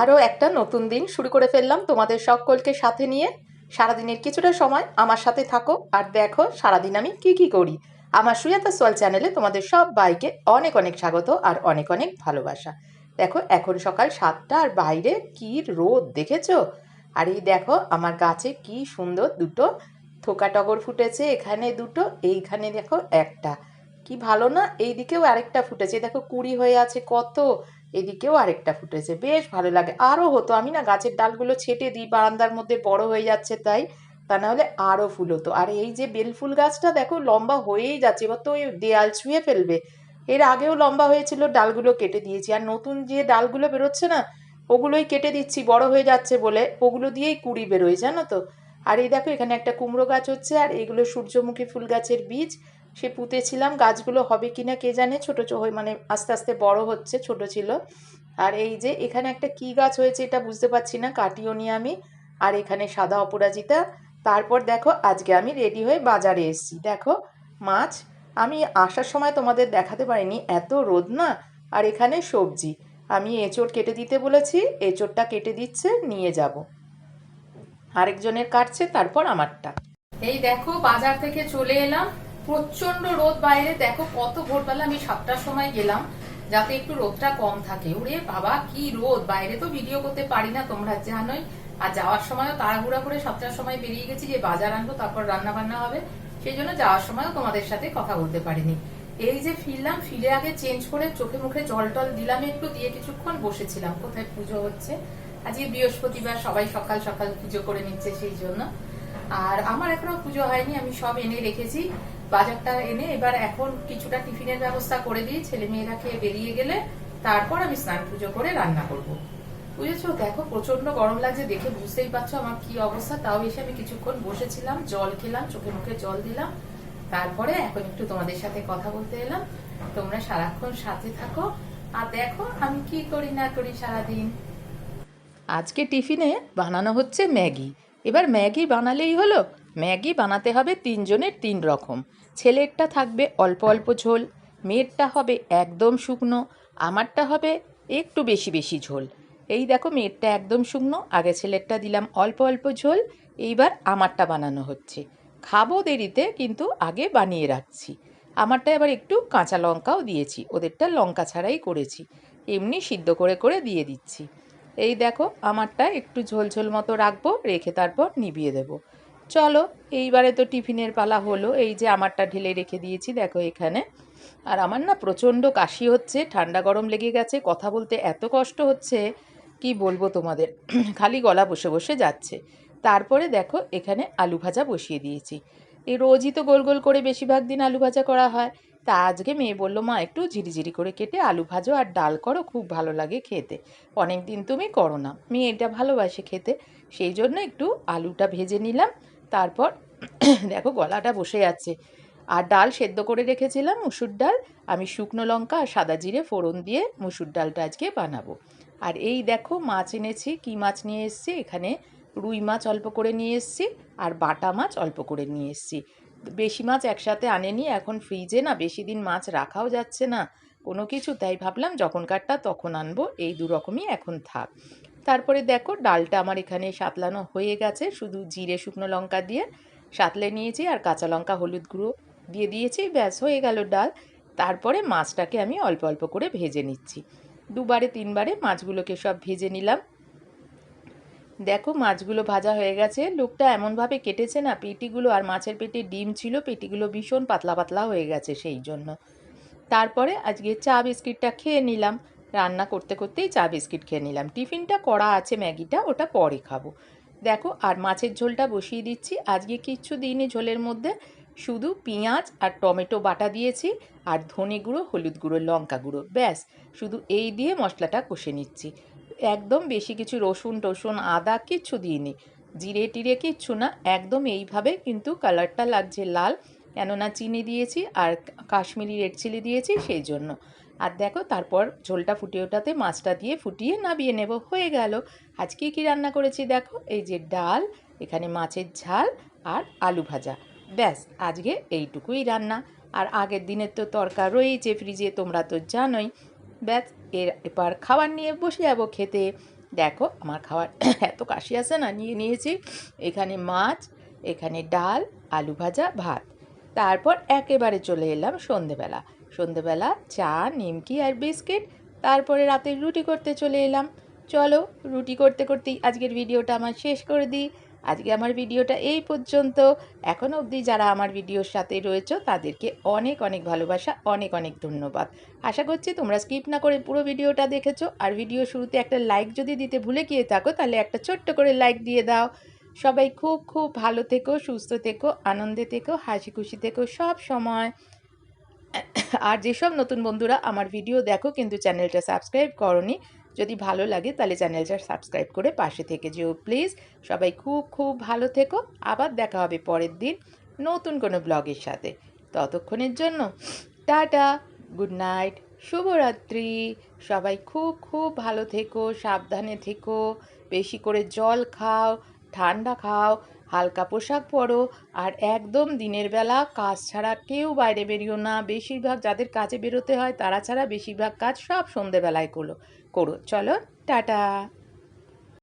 আরও একটা নতুন দিন শুরু করে ফেললাম তোমাদের সকলকে সাথে নিয়ে। সারাদিনের কিছুটা সময় আমার সাথে থাকো আর দেখো সারাদিন আমি কি কি করি। আমার সুজাতা সোয়াল চ্যানেলে তোমাদের সব বাইকে অনেক অনেক স্বাগত আর অনেক অনেক ভালোবাসা। দেখো, এখন সকাল সাতটা আর বাইরে কি রোদ দেখেছ? আর এই দেখো, আমার গাছে কি সুন্দর দুটো থোকা টগর ফুটেছে, এখানে দুটো, এইখানে দেখো একটা। কি ভালো না, এইদিকেও আরেকটা ফুটেছে। দেখো, কুড়ি হয়ে আছে কত এদিকেও আরেকটা ফুটেছে। বেশ ভালো লাগে। আরও হতো। আমি না গাছের ডালগুলো ছেটে দিই, বারান্দার মধ্যে বড় হয়ে যাচ্ছে তাই। তা নাহলে আরও ফুল হতো। আর এই যে বেলফুল গাছটা দেখো, লম্বা হয়েই যাচ্ছে। এবার তো ওই দেয়াল ছুঁয়ে ফেলবে। এর আগেও লম্বা হয়েছিল, ডালগুলো কেটে দিয়েছি। আর নতুন যে ডালগুলো বেরোচ্ছে না, ওগুলোই কেটে দিচ্ছি, বড় হয়ে যাচ্ছে বলে। ওগুলো দিয়েই কুড়ি বেরোয়, জানো তো? আর এই দেখো, এখানে একটা কুমড়ো গাছ হচ্ছে। আর এগুলো সূর্যমুখী ফুল গাছের বীজ। সে পুঁতেছিলাম, গাছগুলো হবে কি না কে জানে, ছোটো মানে আস্তে আস্তে বড় হচ্ছে, ছোট ছিল। আর এই যে এখানে একটা কি গাছ হয়েছে এটা বুঝতে পারছি না কাটিও নি আমি আর এখানে সাদা অপরাজিতা। তারপর দেখো, আজকে আমি রেডি হয়ে বাজারে এসেছি। দেখো, মাছ, আমি আসার সময় তোমাদের দেখাতে পারিনি, এত রোদ না? আর এখানে সবজি। আমি এঁচড় কেটে দিতে বলেছি, এঁচড়টা কেটে দিচ্ছে, নিয়ে যাব। আরেকজনের কাটছে, তারপর আমারটা। এই দেখো, বাজার থেকে চলে এলাম। প্রচণ্ড রোদ বাইরে। দেখো কত ভোরবেলা আমি সাতটার সময় গেলাম, যাতে একটু রোদটা কম থাকে। ওরে বাবা, কি রোদ! বাইরে তো ভিডিও করতে পারি না তোমরা জানোই। আর যাওয়ার সময়ও তাড়াহুড়া করে সাতটার সময় বেরিয়ে গেছি, যে বাজার আনব, তারপর রান্না বান্না হবে। সেই জন্য যাওয়ার সময়ও তোমাদের সাথে কথা বলতে পারিনি। এই যে ফিরলাম, ফিরে আগে চেঞ্জ করে চোখে মুখে জল টল দিলাম একটু, দিয়ে কিছুক্ষণ বসেছিলাম। কোথায় পুজো হচ্ছে? আজকে বৃহস্পতিবার, সবাই সকাল সকাল পুজো করে নিচ্ছে সেই জন্য। আর আমার এখনও পুজো হয়নি, আমি সব এনে রেখেছি। বাজারটা এনে এবার এখন কিছুটা টিফিনের ব্যবস্থা করে দিই ছেলে মেয়েরা খেয়ে বেরিয়ে গেলে তারপর আমি স্নান পুজো করে রান্না করব। বুঝেছ? দেখো প্রচণ্ড গরম লাগছে, দেখে বুঝতেই পারছ আমার কি অবস্থা। তাও এসে আমি কিছুক্ষণ বসেছিলাম, জল খেলাম, চোখে মুখে জল দিলাম। তারপরে এখন একটু তোমাদের সাথে কথা বলতে এলাম। তোমরা সারাক্ষণ সাথে থাকো। আর দেখো, আমি কি করি না করি সারাদিন। আজকে টিফিনে বানানো হচ্ছে ম্যাগি। এবার ম্যাগি বানালেই হলো ম্যাগি বানাতে হবে তিনজনের তিন রকম। ছেলেরটা থাকবে অল্প অল্প ঝোল, মেয়েরটা হবে একদম শুকনো, আমারটা হবে একটু বেশি বেশি ঝোল। এই দেখো মেয়েরটা একদম শুকনো, আগে ছেলেরটা দিলাম অল্প অল্প ঝোল, এইবার আমারটা বানানো হচ্ছে। খাব দেরিতে, কিন্তু আগে বানিয়ে রাখছি। আমারটা এবার একটু কাঁচা লঙ্কাও দিয়েছি, ওদেরটা লঙ্কা ছাড়াই করেছি। এমনি সিদ্ধ করে করে দিয়ে দিচ্ছি। এই দেখো, আমারটা একটু ঝোল ঝোল মতো রাখব, রেখে তারপর নিভিয়ে দেব। চলো, এইবারে তো টিফিনের পালা হলো, এই যে আমারটা ঢেলে রেখে দিয়েছি, দেখো এখানে। আর আমার না প্রচণ্ড কাশি হচ্ছে, ঠান্ডা গরম লেগে গেছে, কথা বলতে এত কষ্ট হচ্ছে, কি বলব তোমাদের? খালি গলা বসে বসে যাচ্ছে। তারপরে দেখো, এখানে আলু ভাজা বসিয়ে দিয়েছি। এই রোজই তো গোল গোল করে বেশিরভাগ দিন আলু ভাজা করা হয়। তা আজকে মেয়ে বলল, মা, একটু ঝিরিঝিরি করে কেটে আলু ভাজো আর ডাল করো, খুব ভালো লাগে খেতে। অনেক দিন তুমি করো না। মেয়ে এটা ভালোবাসে খেতে, সেই জন্য একটু আলুটা ভেজে নিলাম। তারপর দেখো গলাটা বসে যাচ্ছে। আর ডাল সেদ্ধ করে রেখেছিলাম মুসুর ডাল, আমি শুকনো লঙ্কা আর সাদা জিরে ফোড়ন দিয়ে মুসুর ডালটা আজকে বানাবো। আর এই দেখো মাছ এনেছি, কি মাছ নিয়ে এসেছি? এখানে রুই মাছ অল্প করে নিয়ে এসেছি আর বাটা মাছ অল্প করে নিয়ে এসেছি। বেশি মাছ একসাথে আনেনি, এখন ফ্রিজে না বেশি দিন মাছ রাখাও যাচ্ছে না। কোনো কিছু, তাই ভাবলাম যখনকারটা তখন আনব, এই দু রকমই এখন থাক। তারপরে দেখো ডালটা আমার এখানে সাতলানো হয়ে গেছে। শুধু জিরে, শুকনো লঙ্কা দিয়ে সাতলে নিয়েছি আর কাঁচা লঙ্কা, হলুদ গুঁড়ো দিয়ে দিয়েছি। ব্যাস, হয়ে গেল ডাল। তারপরে মাছটাকে আমি অল্প অল্প করে ভেজে নিচ্ছি। দুবারে, তিনবারে মাছগুলোকে সব ভেজে নিলাম। দেখো মাছগুলো ভাজা হয়ে গেছে। লোকটা এমনভাবে কেটেছে না, পেটিগুলো আর মাছের পেটে ডিম ছিল, পেটিগুলো ভীষণ পাতলা পাতলা হয়ে গেছে সেই জন্য। তারপরে আজকে চা বিস্কিটটা খেয়ে নিলাম। রান্না করতে করতেই চা বিস্কিট খেয়ে নিলাম। টিফিনটা করা আছে ম্যাগিটা, ওটা পরে খাব। দেখো, আর মাছের ঝোলটা বসিয়ে দিচ্ছি। আজকে কিচ্ছু দিইনি ঝোলের মধ্যে। শুধু পেঁয়াজ আর টমেটো বাটা দিয়েছি আর ধনে গুঁড়ো, হলুদ গুঁড়ো, লঙ্কা গুঁড়ো, ব্যাস। শুধু এই দিয়ে মশলাটা কষে নিচ্ছি। একদম বেশি কিছু রসুন টসুন, আদা কিচ্ছু দিইনি। জিরে টিরে কিচ্ছু না, একদম এইভাবে কিন্তু কালারটা লাগছে লাল। কেননা চিনি দিয়েছি আর কাশ্মীরি রেড চিলি দিয়েছি সেই জন্য। আর দেখো, তারপর ঝোলটা ফুটিয়ে ওঠাতে মাছটা দিয়ে ফুটিয়ে নাবিয়ে নেব। হয়ে গেল। আজকে কি রান্না করেছি দেখো? এই যে ডাল, এখানে মাছের ঝাল আর আলু ভাজা। ব্যাস, আজকে এইটুকুই রান্না। আর আগের দিনের তো তরকা রয়েছে ফ্রিজে, তোমরা তো জানোই। ব্যাস, এর এবার খাবার নিয়ে বসে যাব খেতে। দেখো, আমার খাওয়ার এত কাশি আছে না? নিয়ে নিয়েছি। এখানে মাছ, এখানে ডাল, আলু ভাজা, ভাত। তারপর একেবারে চলে এলাম সন্ধেবেলা। সন্ধেবেলা চা, নিমকি আর বিস্কিট। তারপরে রাতের রুটি করতে চলে এলাম। চলো, রুটি করতে করতেই আজকের ভিডিওটা আমার শেষ করে দিই। আজকে আমার ভিডিওটা এই পর্যন্ত। এখনও অবধি যারা আমার ভিডিওর সাথে রয়েছে, তাদেরকে অনেক অনেক ভালোবাসা, অনেক অনেক ধন্যবাদ। আশা করছি তোমরা স্কিপ না করে পুরো ভিডিওটা দেখেছ। আর ভিডিও শুরুতে একটা লাইক যদি দিতে ভুলে গিয়ে থাকো, তাহলে একটা ছোট্ট করে লাইক দিয়ে দাও। সবাই খুব খুব ভালো থেকো, সুস্থ থেকো, আনন্দে থেকো, হাসি খুশি থেকো সব সময়। আর যেসব নতুন বন্ধুরা আমার ভিডিও দেখো কিন্তু চ্যানেলটা সাবস্ক্রাইব করনি, যদি ভালো লাগে তাহলে চ্যানেলটা সাবস্ক্রাইব করে পাশে থেকে যেও প্লিজ। সবাই খুব খুব ভালো থেকো, আবার দেখা হবে পরের দিন নতুন কোনো ব্লগের সাথে। ততক্ষণের জন্য টাটা, গুড নাইট, শুভরাত্রি। সবাই খুব খুব ভালো থেকো, সাবধানে থেকো, বেশি করে জল খাও, ঠান্ডা খাও হালকা পোশাক পরো, আর একদম দিনের বেলা কাজ ছাড়া কেউ বাইরে বেরিও না। বেশিরভাগ যাদের কাজে বেরোতে হয়, তারা ছাড়া বেশিরভাগ কাজ সব সন্ধেবেলায় করো করো। চলো, টাটা।